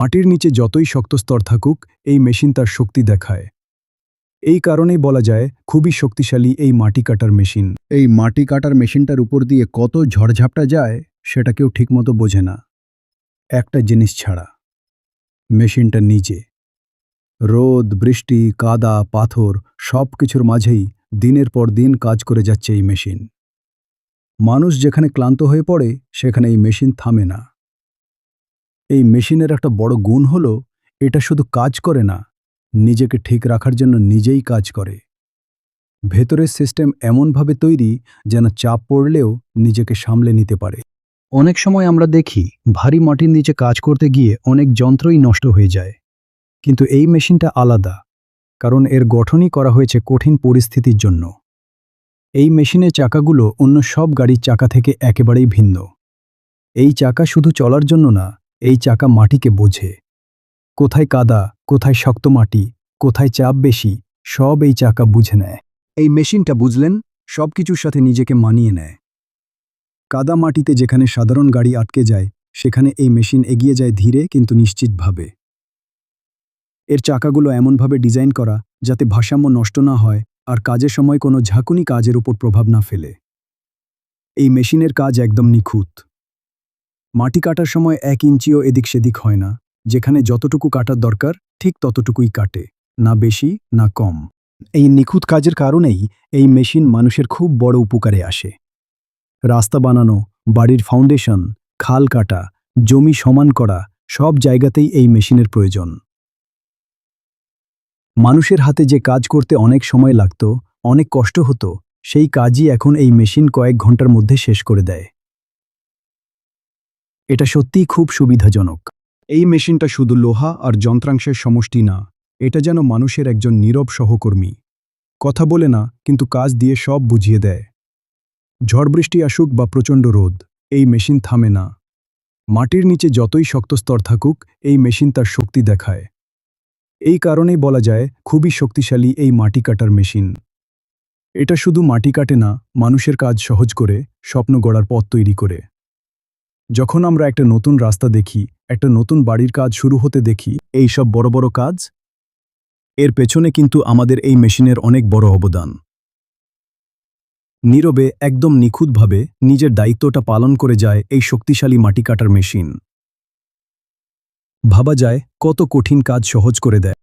মাটির নিচে যতই শক্ত স্তর থাকুক, এই মেশিন তার শক্তি দেখায়। এই কারণেই বলা যায়, খুবই শক্তিশালী এই মাটি কাটার মেশিন। এই মাটি কাটার মেশিনটার উপর দিয়ে কত ঝড়ঝাপটা যায়, সেটা কেউ ঠিকমতো বোঝে না। একটা জিনিস ছাড়া, মেশিনটা নিজে। রোদ, বৃষ্টি, কাদা, পাথর সব কিছুর মাঝেই দিনের পর দিন কাজ করে যাচ্ছে এই মেশিন। মানুষ যেখানে ক্লান্ত হয়ে পড়ে, সেখানে এই মেশিন থামে না। এই মেশিনের একটা বড় গুণ হল, এটা শুধু কাজ করে না, নিজেকে ঠিক রাখার জন্য নিজেই কাজ করে। ভেতরের সিস্টেম এমনভাবে তৈরি যেন চাপ পড়লেও নিজেকে সামলে নিতে পারে। অনেক সময় আমরা দেখি, ভারী মাটির নিচে কাজ করতে গিয়ে অনেক যন্ত্রই নষ্ট হয়ে যায়। কিন্তু এই মেশিনটা আলাদা, কারণ এর গঠনই করা হয়েছে কঠিন পরিস্থিতির জন্য। এই মেশিনের চাকাগুলো অন্য সব গাড়ির চাকা থেকে একেবারেই ভিন্ন। এই চাকা শুধু চলার জন্য না এই চাকা মাটিকে বোঝে। কোথায় কাদা, কোথায় শক্ত মাটি, কোথায় চাপ বেশি, সব এই চাকা বুঝে নেয়। এই মেশিনটা বুঝলেন সব কিছুর সাথে নিজেকে মানিয়ে নেয়। কাদা মাটিতে যেখানে সাধারণ গাড়ি আটকে যায়, সেখানে এই মেশিন এগিয়ে যায় ধীরে কিন্তু নিশ্চিতভাবে। এর চাকাগুলো এমনভাবে ডিজাইন করা যাতে ভারসাম্য নষ্ট না হয় আর কাজের সময় কোনো ঝাঁকুনি কাজের উপর প্রভাব না ফেলে। এই মেশিনের কাজ একদম নিখুঁত। মাটি কাটার সময় এক ইঞ্চিও এদিক সেদিক হয় না। যেখানে যতটুকু কাটার দরকার, ঠিক ততটুকুই কাটে, না বেশি, না কম। এই নিখুঁত কাজের কারণেই এই মেশিন মানুষের খুব বড় উপকারে আসে। রাস্তা বানানো, বাড়ির ফাউন্ডেশন, খাল কাটা, জমি সমান করা, সব জায়গাতেই এই মেশিনের প্রয়োজন। মানুষের হাতে যে কাজ করতে অনেক সময় লাগত, অনেক কষ্ট হতো, সেই কাজই এখন এই মেশিন কয়েক ঘণ্টার মধ্যে শেষ করে দেয়। এটা সত্যিই খুব সুবিধাজনক। এই মেশিনটা শুধু লোহা আর যন্ত্রাংশের সমষ্টি না, এটা যেন মানুষের একজন নীরব সহকর্মী। কথা বলে না, কিন্তু কাজ দিয়ে সব বুঝিয়ে দেয়। ঝড় বৃষ্টি আসুক বা প্রচণ্ড রোদ, এই মেশিন থামে না। মাটির নিচে যতই শক্ত স্তর থাকুক, এই মেশিন তার শক্তি দেখায়। এই কারণেই বলা যায়, খুবই শক্তিশালী এই মাটি কাটার মেশিন। এটা শুধু মাটি কাটে না, মানুষের কাজ সহজ করে, স্বপ্ন গড়ার পথ তৈরি করে। যখন আমরা একটা নতুন রাস্তা দেখি, একটা নতুন বাড়ির কাজ শুরু হতে দেখি, এই সব বড় বড় কাজ? এর পেছনে কিন্তু আমাদের এই মেশিনের অনেক বড় অবদান। নীরবে, একদম নিখুঁতভাবে, নিজের দায়িত্বটা পালন করে যায় এই শক্তিশালী মাটি কাটার মেশিন। ভাবা যায়, কত কঠিন কাজ সহজ করে দেয়।